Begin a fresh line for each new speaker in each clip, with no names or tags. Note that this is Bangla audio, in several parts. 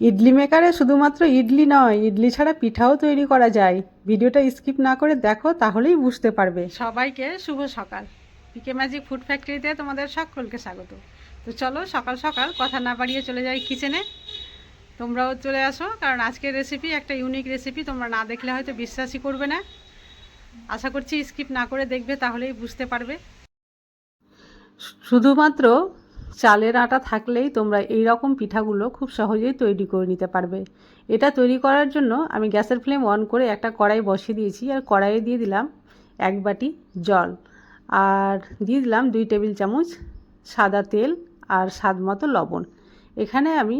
ইডলি মেকারে শুধুমাত্র ইডলি নয় ইডলি ছাড়া পিঠাও তৈরি করা যায়। ভিডিওটা স্কিপ না করে দেখো তাহলেই বুঝতে পারবে। সবাইকে শুভ সকাল। পিকে ম্যাজিক ফুড ফ্যাক্টরিতে তোমাদের সকলকে স্বাগত। তো চলো সকাল সকাল কথা না বাড়িয়ে চলে যাই কিচেনে। তোমরাও চলে আসো কারণ আজকের রেসিপি একটা ইউনিক রেসিপি তোমরা না দেখলে হয়তো বিশ্বাসই করবে না। আশা করছি স্কিপ না করে দেখবে তাহলেই বুঝতে পারবে। শুধুমাত্র চালের আটা থাকলেই তোমরা এই রকম পিঠাগুলো খুব সহজেই তৈরি করে নিতে পারবে। এটা তৈরি করার জন্য আমি গ্যাসের ফ্লেম অন করে একটা কড়াই বসিয়ে দিয়েছি আর কড়াইয়ে দিয়ে দিলাম এক বাটি জল। আর দিয়ে দিলাম দুই টেবিল চামচ সাদা তেল আর স্বাদ মতো লবণ। এখানে আমি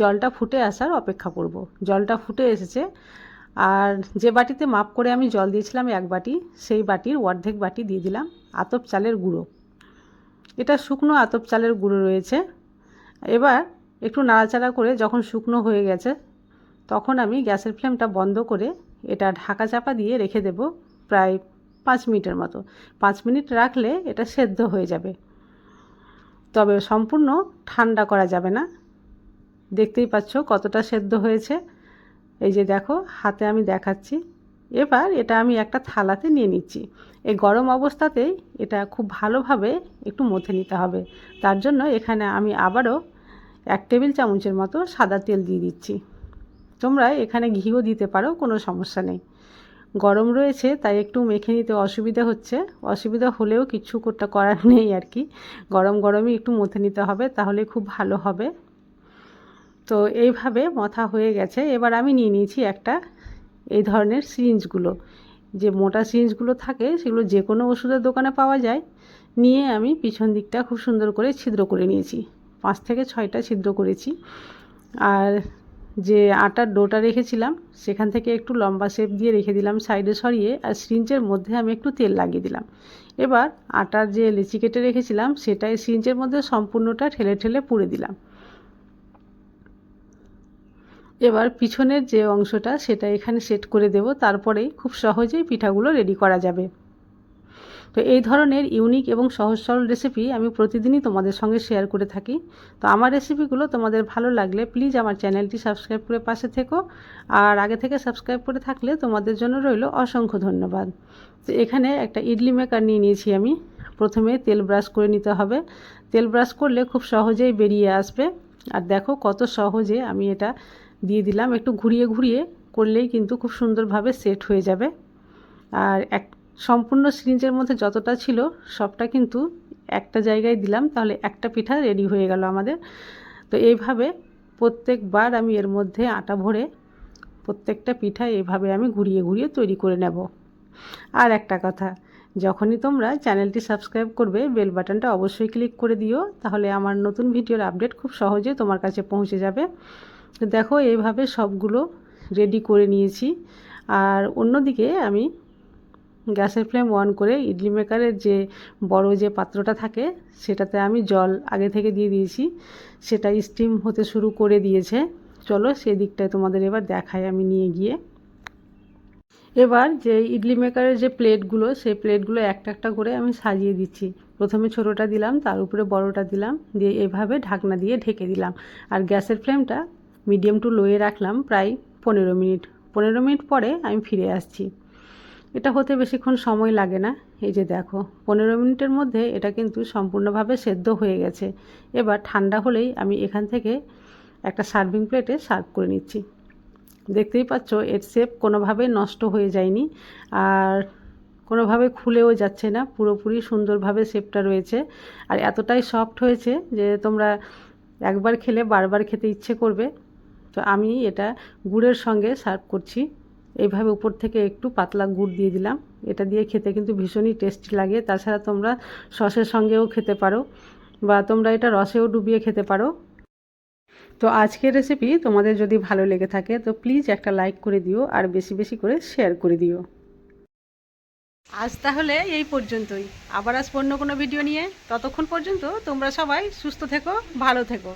জলটা ফুটে আসার অপেক্ষা করব। জলটা ফুটে এসেছে। আর যে বাটিতে মাপ করে আমি জল দিয়েছিলাম এক বাটি, সেই বাটির অর্ধেক বাটি দিয়ে দিলাম আতপ চালের গুঁড়ো। এটা শুকনো আতপ চালের গুঁড়ো রয়েছে। এবার একটু নাড়াচাড়া করে যখন শুকনো হয়ে গেছে, তখন আমি গ্যাসের ফ্লেমটা বন্ধ করে এটা ঢাকা চাপা দিয়ে রেখে দেব প্রায় পাঁচ মিনিটের মতো। পাঁচ মিনিট রাখলে এটা সেদ্ধ হয়ে যাবে। তবে সম্পূর্ণ ঠান্ডা করা যাবে না। দেখতেই পাচ্ছ কতটা সেদ্ধ হয়েছে। এই যে দেখো, হাতে আমি দেখাচ্ছি। এবার এটা আমি একটা থালাতে নিয়ে নিচ্ছি। এই গরম অবস্থাতেই এটা খুব ভালোভাবে একটু মথে নিতে হবে। তার জন্য এখানে আমি আবারও এক টেবিল চামচের মতো সাদা তেল দিয়ে দিচ্ছি। তোমরা এখানে ঘিও দিতে পারো, কোনো সমস্যা নেই। গরম রয়েছে, তাই একটু মেখে নিতে অসুবিধা হচ্ছে। অসুবিধা হলেও কিছু করতে করার নেই আর কি। গরম গরমই একটু মথে নিতে হবে, তাহলে খুব ভালো হবে। তো এইভাবে মথা হয়ে গেছে। এবার আমি নিয়ে নিয়েছি একটা এই ধরনের সিরিঞ্জগুলো যে মোটা সিরিঞ্জগুলো থাকে, সেগুলো যে কোনো ওষুধের দোকানে পাওয়া যায়, নিয়ে আমি পিছন দিকটা খুব সুন্দর করে ছিদ্র করে নিয়েছি। পাঁচ থেকে ছয়টা ছিদ্র করেছি। আর যে আটার ডোটা রেখেছিলাম, সেখান থেকে একটু লম্বা শেপ দিয়ে রেখে দিলাম সাইডে সরিয়ে, আর সিরিঞ্জের মধ্যে আমি একটু তেল লাগিয়ে দিলাম। এবার আটার যে লেচি কেটে রেখেছিলাম, সেটাই সিরিঞ্জের মধ্যে সম্পূর্ণটা ঠেলে ঠেলে পুড়ে দিলাম। এবার পিছনের যে অংশটা, সেটা এখানে সেট করে দেব। তারপরেই খুব সহজেই পিঠাগুলো রেডি করা যাবে। তো এই ধরনের ইউনিক এবং সহজ সরল রেসিপি আমি প্রতিদিনই তোমাদের সঙ্গে শেয়ার করে থাকি। তো আমার রেসিপিগুলো তোমাদের ভালো লাগলে প্লিজ আমার চ্যানেলটি সাবস্ক্রাইব করে পাশে থেকো। আর আগে থেকে সাবস্ক্রাইব করে থাকলে তোমাদের জন্য রইল অসংখ্য ধন্যবাদ। তো এখানে একটা ইডলি মেকার নিয়ে নিয়েছি আমি। প্রথমে তেল ব্রাশ করে নিতে হবে। তেল ব্রাশ করলে খুব সহজেই বেরিয়ে আসবে। আর দেখো কত সহজে আমি এটা দিয়ে দিলাম। একটু ঘুরিয়ে ঘুরিয়ে করলেই কিন্তু খুব সুন্দরভাবে সেট হয়ে যাবে। আর এক, সম্পূর্ণ সিরিঞ্জের মধ্যে যতটা ছিল সবটা কিন্তু একটা জায়গায় দিলাম, তাহলে একটা পিঠা রেডি হয়ে গেল আমাদের। তো এইভাবে প্রত্যেকবার আমি এর মধ্যে আটা ভরে প্রত্যেকটা পিঠা এভাবে আমি ঘুরিয়ে ঘুরিয়ে তৈরি করে নেব। আর একটা কথা, যখনই তোমরা চ্যানেলটি সাবস্ক্রাইব করবে, বেল বাটনটা অবশ্যই ক্লিক করে দিও, তাহলে আমার নতুন ভিডিওর আপডেট খুব সহজে তোমার কাছে পৌঁছে যাবে। দেখো, এইভাবে সবগুলো রেডি করে নিয়েছি। আর অন্যদিকে আমি গ্যাসের ফ্লেম অন করে ইডলি মেকারের যে বড় যে পাত্রটা থাকে, সেটাতে আমি জল আগে থেকে দিয়ে দিয়েছি। সেটা স্টিম হতে শুরু করে দিয়েছে। চলো সেদিকটায় তোমাদের এবার দেখাই আমি নিয়ে গিয়ে। এবার যে ইডলি মেকারের যে প্লেটগুলো, সেই প্লেটগুলো একটা একটা করে আমি সাজিয়ে দিচ্ছি। প্রথমে ছোটোটা দিলাম, তার উপরে বড়টা দিলাম, দিয়ে এভাবে ঢাকনা দিয়ে ঢেকে দিলাম। আর গ্যাসের ফ্লেমটা মিডিয়াম টু লোয়ে রাখলাম প্রায় পনেরো মিনিট। পনেরো মিনিট পরে আমি ফিরে আসছি। এটা হতে বেশিক্ষণ সময় লাগে না। এই যে দেখো, পনেরো মিনিটের মধ্যে এটা কিন্তু সম্পূর্ণভাবে সেদ্ধ হয়ে গেছে। এবার ঠান্ডা হলেই আমি এখান থেকে একটা সার্ভিং প্লেটে সার্ভ করে নিচ্ছি। দেখতেই পাচ্ছ, এর শেপ কোনোভাবেই নষ্ট হয়ে যায়নি আর কোনোভাবে খুলেও যাচ্ছে না। পুরোপুরি সুন্দরভাবে শেপটা রয়েছে। আর এতটাই সফট হয়েছে যে তোমরা একবার খেলে বারবার খেতে ইচ্ছে করবে। তো আমি এটা গুড়ের সঙ্গে সার্ভ করছি। এইভাবে উপর থেকে একটু পাতলা গুড় দিয়ে দিলাম। এটা দিয়ে খেতে কিন্তু ভীষণই টেস্টি লাগে। তাছাড়া তোমরা সসের সঙ্গেও খেতে পারো বা তোমরা এটা রসেও ডুবিয়ে খেতে পারো। তো আজকের রেসিপি তোমাদের যদি ভালো লেগে থাকে, তো প্লিজ একটা লাইক করে দিও আর বেশি বেশি করে শেয়ার করে দিও। আজ তাহলে এই পর্যন্তই। আবার আজ অন্য কোনো ভিডিও নিয়ে। ততক্ষণ পর্যন্ত তোমরা সবাই সুস্থ থেকো, ভালো থেকো।